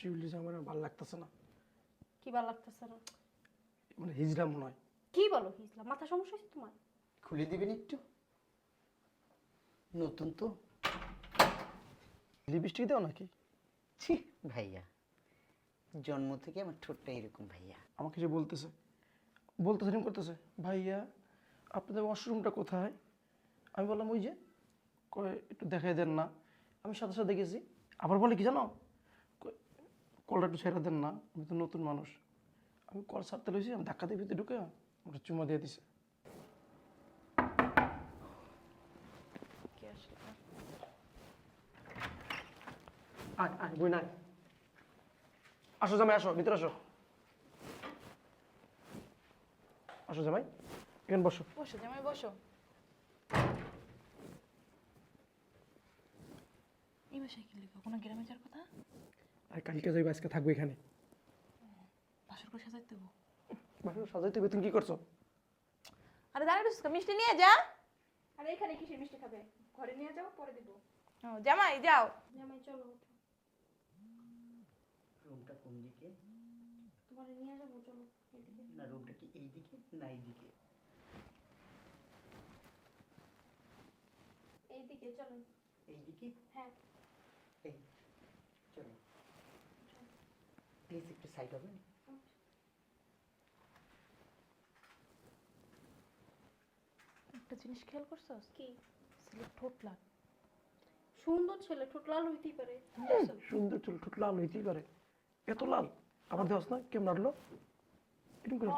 শিউলি আমার আর ভালো লাগতেছে না। কি ভালো লাগতেছে না? মানে হিজড়া মনে হয়। কি বলো হিজলা মাথা সমস্যা হয়েছে তোমার? খুলে দিবেন একটু। নতুন তো। লিপস্টিক দাও নাকি? ছি ভাইয়া। জন্ম থেকে আমার ঠোঁটটা এরকম ভাইয়া। আমাকে যে বলতেছে। বলতেছে এরকম করতেছে। ভাইয়া আপনাদের ওয়াশরুমটা কোথায়? আমি বললাম ওই যে কয় একটু দেখাই দেন না। আমি সাথে সাথে দেখেছি। আবার বলে কি জানো? কলটা একটু ছেড়ে দেন না, আমি তো নতুন মানুষ। আমি কল ছাড়তে লইছি, আমি ধাক্কা দিয়ে ভিতরে ঢুকে ওটা চুমা দিয়ে দিছে। আয় আয় নাই। আসো জামাই, আসো, ভিতরে আসো। আসো জামাই, এখানে বসো। বসো জামাই, বসো। এই বাসায় কি লিখো? কোনো গ্রামে যার কথা? আর কালকে যাইবা আজকে থাকব এখানে। বাসর করে সাজাই দেবো বাসা সাজাইতে হবে তুমি কি করছ? আরে রয়েছিস মিষ্টি নিয়ে যা। আরে এখানে কিসের মিষ্টি খাবে? ঘরে নিয়ে যাও পরে দিব। ও, জামাই যাও। জামাই চলো রুমটা কোন দিকে? তোমার নিয়ে যাব চলো এদিকে না রুমটা কি এই দিকে না এই দিকে এইদিকে চলো। এই দিকে হ্যাঁ। এই। প্লিজ একটু সাইড হবেন একটা জিনিস খেয়াল করছস কি ছেলে ঠোঁট লাল সুন্দর ছেলে ঠোঁট লাল হইতেই পারে সুন্দর চুল ঠুট লাল হইতেই পারে এত লাল আমার দেওয়াস না কেমন আটলো এরকম করে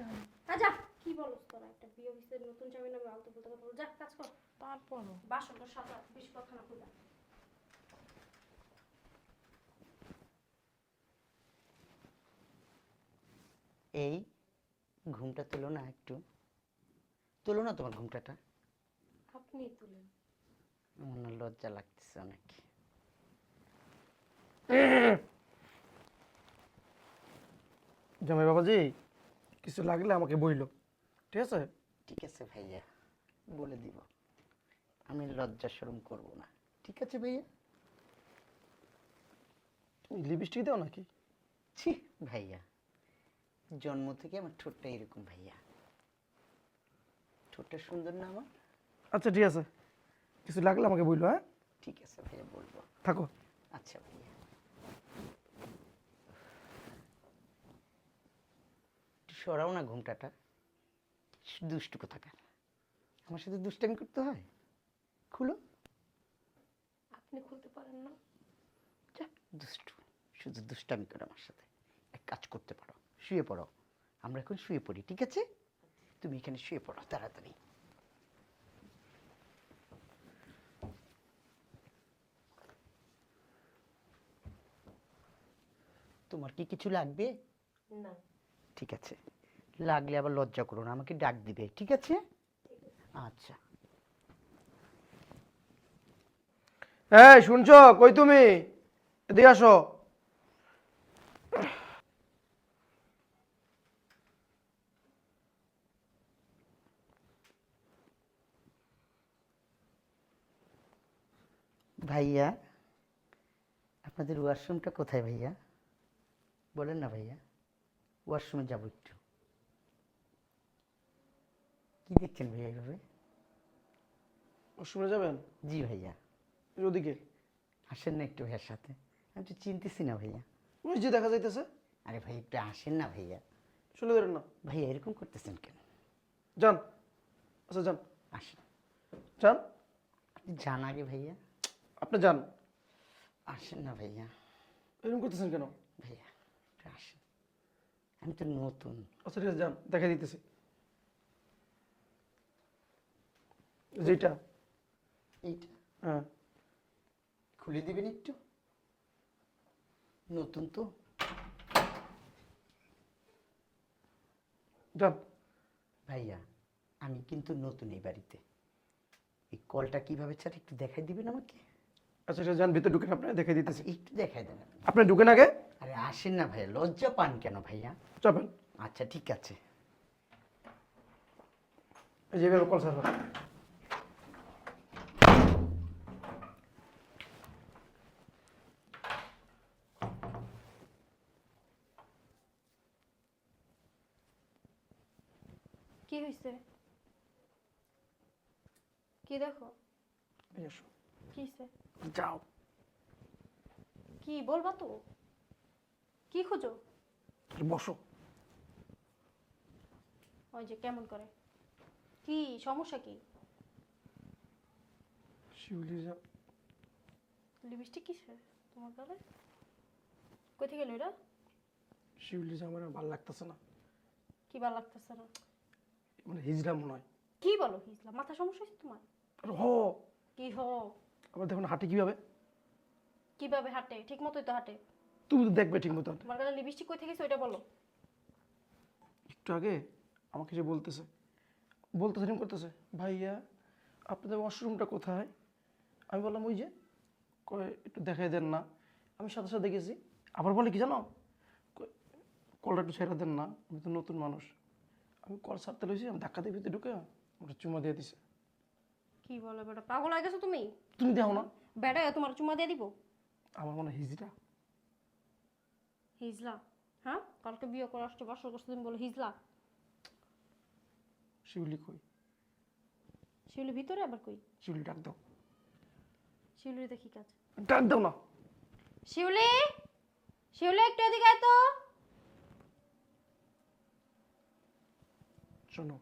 না। আচ্ছা কি বলছ তোরা একটা বিয়ে অফিসের নতুন জামাই নামে আলতু বলতে কথা বল যা কাজ কর তারপরও বাসনটা সাজা বেশি কথা না খুলে এই ঘুমটা তোলো না একটু। তোলো না তোমার ঘুমটাটা? আপনি তুলেন। আমার না লজ্জা লাগতেছে অনেক। জামাই বাবাজি কিছু লাগলে আমাকে বইলো। ঠিক আছে? ঠিক আছে ভাইয়া বলে দিব। আমি লজ্জা শরম করব না। ঠিক আছে ভাইয়া? তুমি লিপস্টিক দাও নাকি? ছি ভাইয়া। জন্ম থেকে আমার ঠোঁটটা এরকম ভাইয়া। ঠোঁটটা সুন্দর না আমার? আচ্ছা ঠিক আছে। কিছু লাগলে আমাকে বইলো হ্যাঁ? ঠিক আছে ভাইয়া বলব। থাকো। আচ্ছা ভাইয়া। একটু সরাও না ঘুমটাটা। দুষ্টু কোথাকার। আমার সাথে দুষ্টামি করতে হয়? খুলো। আপনি খুলতে পারেন না। যা দুষ্টু। শুধু দুষ্টামি করে আমার সাথে। এক কাজ করতে পারো। শুয়ে পড়ো। আমরা এখন শুয়ে পড়ি ঠিক আছে? তুমি এখানে শুয়ে পড়ো তাড়াতাড়ি। তোমার কি কিছু লাগবে? না। ঠিক আছে। লাগলে আবার লজ্জা করো না আমাকে ডাক দিবে ঠিক আছে? আচ্ছা। হ্যাঁ শুনছো? কই তুমি? এদিকে আসো। ভাইয়া আপনাদের ওয়াশরুমটা কোথায় ভাইয়া? বলেন না ভাইয়া ওয়াশরুমে যাব একটু। কি দেখছেন ভাইয়া এইভাবে শুনে যাবেন? জি ভাইয়া। ওদিকে। আসেন না একটু ভাইয়ার সাথে। আমি তো চিনতেছি না ভাইয়া। ওই যে দেখা যাইতেছে। আরে ভাই একটু আসেন না ভাইয়া। শুনে ধরেন না? ভাইয়া এরকম করতেছেন কেন? যান। আচ্ছা যান। আসেন। যান। আপনি যান আগে ভাইয়া। আপনি যান। আসেন না ভাইয়া। এরকম করতেছেন কেন? ভাইয়া একটু আসেন। আমি তো নতুন। আচ্ছা ঠিক আছে যান দেখা দিতেছি। যেটা এইটা? হ্যাঁ। খুলে দিবেন একটু। নতুন তো। যান। ভাইয়া আমি কিন্তু নতুন এই বাড়িতে। এই কলটা কীভাবে ছাড়া একটু দেখাই দিবেন আমাকে? আচ্ছা সেটা যান ভিতরে ঢুকেন আপনারা দেখে দিতেছি। আচ্ছা, একটু দেখাই দেন। আপনি ঢুকেন আগে? আরে আসেন না ভাইয়া লজ্জা পান কেন ভাইয়া? চাপেন। আচ্ছা ঠিক আছে। এই কল সার্ভার কি হয়েছে কি দেখো? এই এসো। কি যাও। কি বলবা তো? কি খুঁজো? বসো। ওই যে কেমন করে? কি সমস্যা কি? শিউলি যা। লিপস্টিক তোমার গালে কই থেকে এটা? শিউলি যা আমার ভালো লাগতেছে না। কি ভালো লাগতেছে না? মানে হিজড়া মনে হয়। কি বলো হিজলা মাথা সমস্যা হয়েছে তোমার? হ। কি হ? আবার দেখুন হাঁটে কীভাবে? কীভাবে হাঁটে? ঠিক মতোই তো হাঁটে। তুমি তো দেখবে ঠিক মতো তোমার কাছে লিপস্টিক কই থেকে ওইটা বলো। একটু আগে আমাকে যে বলতেছে। বলতেছে এরকম করতেছে ভাইয়া আপনাদের ওয়াশরুমটা কোথায়? আমি বললাম ওই যে কয় একটু দেখাই দেন না। আমি সাথে সাথে গেছি আবার বলে কি জানো? কলটা একটু ছেড়ে দেন না আমি তো নতুন মানুষ। আমি কল ছাড়তে লইছি আমি ধাক্কা দিয়ে ভিতরে ঢুকে ওটা চুমা দিয়ে দিছে। কি বলো বেটা? পাগল হয়ে গেছো তুমি? তুমি দেখো না। বেটা তোমার চুমা দিয়ে দিব। আমার মনে হিজড়া হিজলা। হ্যাঁ? কালকে বিয়ে করে আসছো বাসর করছ তুমি বলো হিজলা। শিউলি কই? শিউলি ভিতরে আবার কই? শিউলি ডাক দাও। শিউলিতে কি কাজ। ডাক দাও না। শিউলি? শিউলি একটু এদিকে আয় তো। শোনো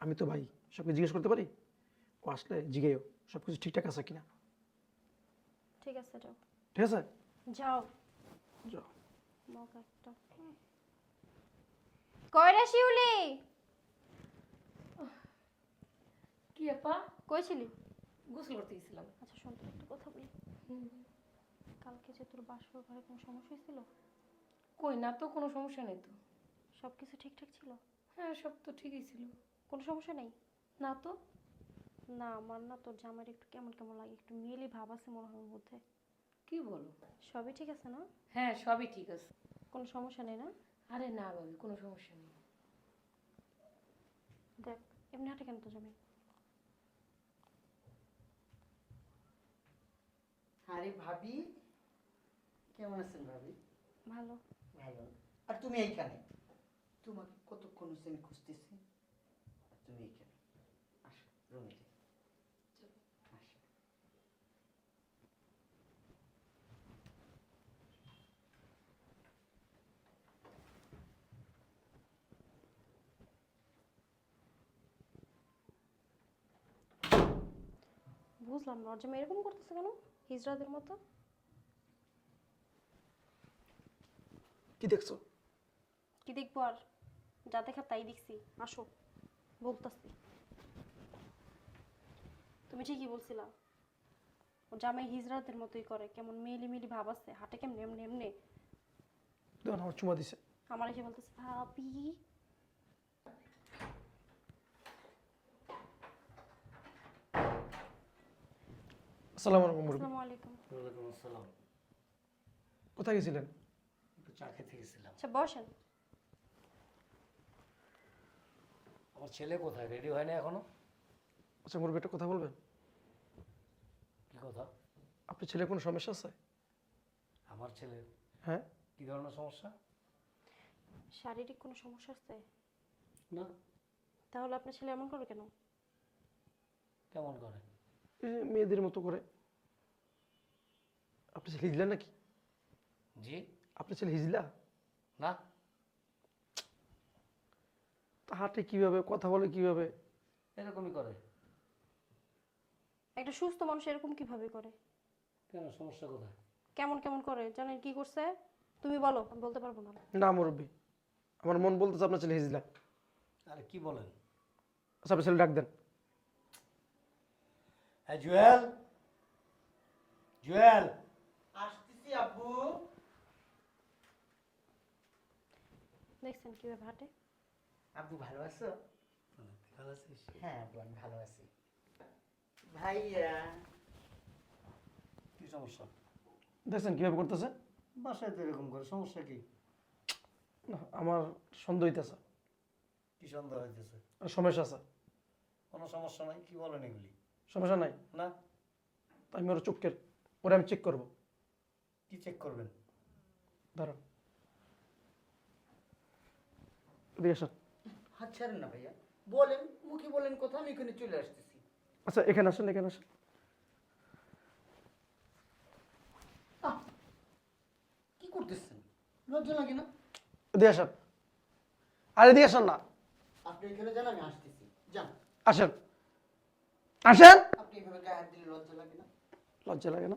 আমি তো ভাই সবকে জিজ্ঞেস করতে পারি? ও আসলে জিগেও সব কিছু ঠিকঠাক আছে কিনা? ঠিক আছে যাও। ঠিক আছে? যাও। যাও। মগ একটা। শিউলি? কি আপা? কই ছিলি গোসল করতে গেছিলাম। আচ্ছা শোন তোর একটা কথা বলি। কালকে যে তোর বাসর ঘরে কোনো সমস্যা হয়েছিল? কই না তো কোনো সমস্যা নেই তো। সব কিছু ঠিকঠাক ছিল? হ্যাঁ সব তো ঠিকই ছিল। কোনো সমস্যা নেই? না তো। না আমার না তোর জামার একটু কেমন কেমন লাগে একটু মেয়েলি ভাব আছে মনে হয় ওর মধ্যে। কি বলো? সবই ঠিক আছে না? হ্যাঁ সবই ঠিক আছে। কোনো সমস্যা নেই না? আরে না ভাবি কোনো সমস্যা নেই। দেখ এমনি হাঁটে কেন তো জামাই? আরে ভাবি কেমন আছেন ভাবি? ভালো। ভালো। আর তুমি এইখানে? তোমাকে কতক্ষণ হচ্ছে আমি খুঁজতেছি আর তুমি এইখানে আসো রুমে যাই আসো বুঝলাম না ওর জামাই এরকম করতেছে কেন? হিজড়াদের মতো? কি দেখছ? কি দেখব আর? যা দেখা তাই দেখছি। আসো বলতাছি। তুমি ঠিকই বলছিলা। ও জামাই হিজড়াদের মতোই করে কেমন মেলি মেলি ভাব আছে হাটে কেমন এমনি এমনি। আমার চুমা দিছে। আমার এসে বলতেছে ভাবি আসসালামু আলাইকুম আসসালামু আলাইকুম। ওয়ালাইকুম আসসালাম। কোথায় গেছিলেন? একটু চা খেতে গেছিলাম। আচ্ছা বসেন। আমার ছেলে কোথায়? রেডি হয় না এখনও? আচ্ছা মুরব্বী একটা কথা বলবেন? কি কথা? আপনার ছেলের কোনো সমস্যা আছে? আমার ছেলে? হ্যাঁ। কি ধরনের সমস্যা? শারীরিক কোনো সমস্যা আছে? না। তাহলে আপনার ছেলে এমন করে কেন? কেমন করে? এই যে মেয়েদের মতো করে। আপনি ছেলে হিজলা নাকি? জি। আপনার ছেলে হিজলা? না। তা হাঁটে কীভাবে কথা বলে কীভাবে? এরকমই করে। একটা সুস্থ মানুষ এরকম কীভাবে করে? কেন সমস্যা কোথায়? কেমন কেমন করে? জানেন কি করছে? তুমি বলো আমি বলতে পারব না। না মুরব্বী আমার মন বলতেছে আপনার ছেলে হিজলা। আরে কি বলেন? আচ্ছা আপনার ছেলে ডাক দেন। হ্যাঁ জুয়েল। জুয়েল আসতেছি আব্বু দেখছেন কীভাবে হাঁটে? আব্বু ভালো আছো? ভালো আছিস হ্যাঁ আব্বু আমি ভালো আছি। ভাইয়া। কি সমস্যা? দেখছেন কীভাবে করতেছে? বাসায় তো এরকম করে সমস্যা কি? না আমার সন্দেহ হইতেছে। কি সন্দেহ হইতেছে? আর সমস্যা আছে। কোনো সমস্যা নাই? কি বলেন এগুলি? সমস্যা নাই? না? তাই আমি ওর চোখের ওরে আমি চেক করব। কি চেক করবেন? দাঁড়ান। এদিকে আসেন হাত ছাড়েন না ভাইয়া। বলেন মুখে বলেন কথা আমি এখানে চলে আসতেছি। আচ্ছা এখানে আসেন এখানে আসেন। আহ, কি করতেছেন? লজ্জা লাগে না? এদিকে আসেন। আর এদিকে আসেন না। আপনি এখানে যান আমি আসতেছি। যান। আসেন। আসেন। আপনি এভাবে গায়ে হাত দিলে লজ্জা লাগে না? লজ্জা লাগে না।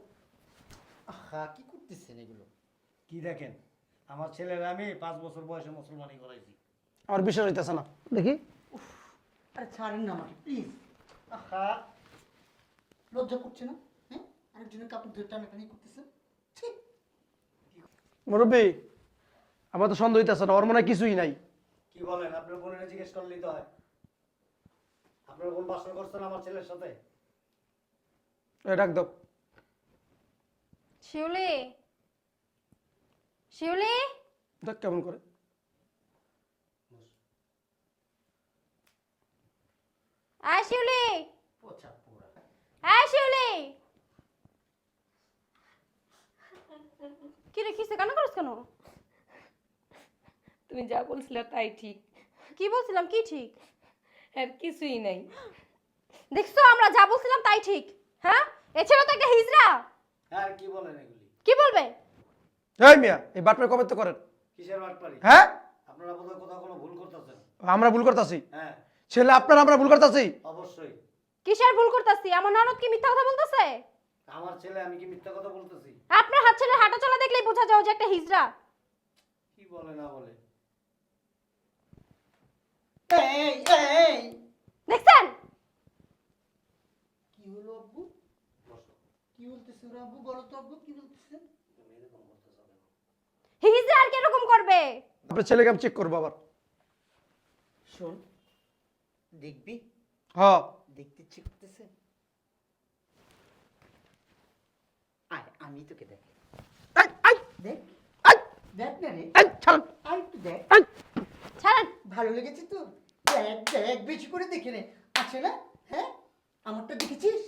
আহা কি করতেছেন এগুলো? কি দেখেন? আমার ছেলের আমি পাঁচ বছর বয়সে মুসলমানি করাইছি। আমার বিশ্বাস হইতেছে না। দেখি। আরে ছাড়েন না আমাকে প্লিজ আহা। লজ্জা করছে না? হ্যাঁ? আরেকজনের কাপড় ধরে টানাটানি করতেছেন মুরব্বী আমার তো সন্দেহ হইতেছে না ওর মনে কিছুই নাই। কি বলেন আপনার বোনের জিজ্ঞেস করলেই তো হয়। আপনার বোন বাসর করছেন আমার ছেলের সাথে? ডাক দাও। শিউলি? শিউলি? দেখ কেমন করে। আয় শিউলি। আয় শিউলি। কি রে কিসে কেন তুমি যা বলছিলে তাই ঠিক। কি বলছিলাম কি ঠিক? আর কিছুই নাই। দেখছ আমরা যা বলছিলাম তাই ঠিক। হ্যাঁ? এছাড়াও তো একটা হিজড়া। আর কি বলেন এগুলি? কি বলবে? এই মিয়া এই বাটপার কবে তো করেন। কিসের বাটপারি? হ্যাঁ? আপনারা বোধহয় কোথাও কোনো ভুল করতেছেন। আমরা ভুল করতেছি। হ্যাঁ। ছেলে আপনার আমরা ভুল করতেছি। অবশ্যই। কিসের ভুল করতেছি? আমার ননদ কি মিথ্যা কথা বলতেছে? আমার ছেলে আমি কি মিথ্যা কথা বলতেছি? আপনার হাত ছেড়ে হাঁটা চলা দেখলেই বোঝা যাও যে একটা হিজড়া। কি বলে না বলে? এই এই দেখছেন? কি হলো আব্বু? কি বলতেছে ওরা আব্বু? বলো তো আব্বু কি বলতেছে? হিজড়া আর কি কীরকম করবে? আপনার ছেলেকে আমি চেক করব আবার। শোন দেখবি? হ্যাঁ দেখতে ইচ্ছে করতেছে আয় আমি তোকে দেখ। দেখ। দেখ না রে। ছাড়েন, আয় একটু দেখ। ছাড়েন। ভালো লেগেছে তো? দেখ দেখ বেশি করে দেখে নে। আছে না? হ্যাঁ? আমারটা দেখেছিস?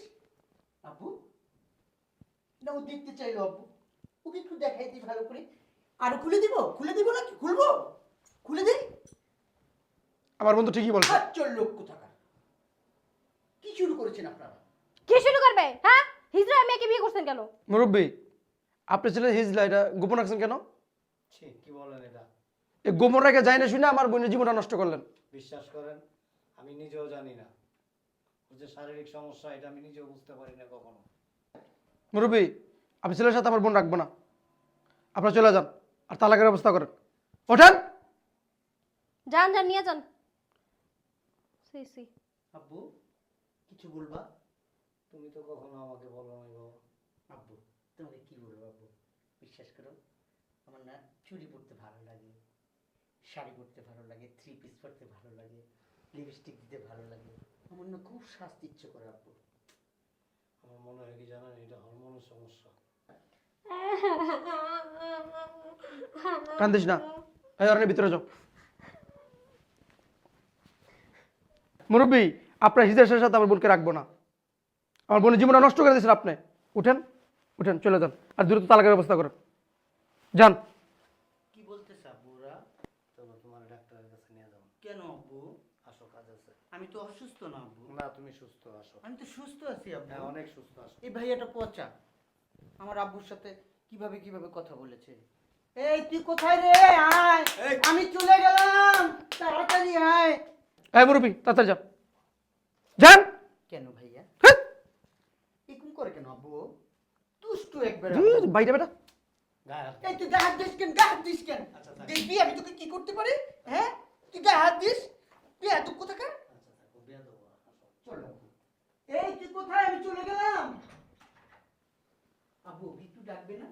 আব্বু? না ও দেখতে চাইলো আব্বু। ওকে একটু দেখাই দিই ভালো করে। আরও খুলে দিব? খুলে দিব নাকি? খুলবো? খুলে দিই? আমার বন্ধু ঠিকই বলছে। সাতচল লোক কোথাকার কি শুরু করেছেন আপনারা? কি শুরু করবে? হ্যাঁ? হিজড়া মেয়েকে বিয়ে করছেন কেন? মুরব্বী আপনার ছেলে হিজলা এটা গোপন রাখছেন কেন? ছি কি বলেন এটা? এই গোপন রেখে যায় না শুনে আমার বোনের জীবনটা নষ্ট করলেন। বিশ্বাস করেন আমি নিজেও জানি না। ওর যে শারীরিক সমস্যা এটা আমি নিজেও বুঝতে পারি না কখনো। মুরব্বী আপনি ছেলের সাথে আমার বোন রাখব না। আপনারা চলে যান আর তালাকের ব্যবস্থা করেন। ওঠেন? যান যান নিয়ে যান। সি সি আব্বু কিছু বলবা? তুমি তো কখনো আমাকে বলো নাই বাবা আব্বু তোমাকে কি বলব আব্বু? বিশ্বাস করো আমার না চুড়ি পরতে ভালো লাগে শাড়ি পরতে ভালো লাগে থ্রি পিস পরতে ভালো লাগে লিপস্টিক দিতে ভালো লাগে। আমার না খুব শাস্তি ইচ্ছে করে আব্বু। আমার মনে হয় কি জানেন এটা হরমোনের সমস্যা। কান্দিস না। এই ভিতরে যাও। মুরব্বী আপনার হিজের সাথে আমার বোনকে রাখব না। আমার বোনের জীবনটা নষ্ট করে দিয়েছেন আপনি। উঠেন উঠেন চলে যান। আর দ্রুত তালাকের ব্যবস্থা করেন। যান। কি বলতেছে আব্বুরা তবে তোমার ডাক্তারের কাছে নিয়ে যাও। কেন আব্বু? আসো কাজ আছে। আমি তো অসুস্থ না আব্বু। না তুমি সুস্থ আসো। আমি তো সুস্থ আছি আব্বু। হ্যাঁ অনেক সুস্থ আসো। এই ভাইয়াটা পচা। আমার আব্বুর সাথে কীভাবে কীভাবে কথা বলেছে? এই তুই কোথায় রে? আয়। আমি চলে গেলাম। তাড়াতাড়ি আয়। এই মুরব্বী তাড়াতাড়ি যান যান। কেন ভাইয়া? হ্যাঁ। এরকম করে কেন আব্বু? দুষ্টু একবার বাইরে বেটা। এই তুই গায়ে হাত দিস কেন? গায়ে হাত দিস কেন? আচ্ছা, দেখবি আমি তোকে কি করতে পারি? হ্যাঁ? তুই গায়ে হাত দিস। তুই এত কোথাকার? আচ্ছা চলো এই তুই কোথায়? আমি চলে গেলাম। আব্বু একটু ডাকবে না?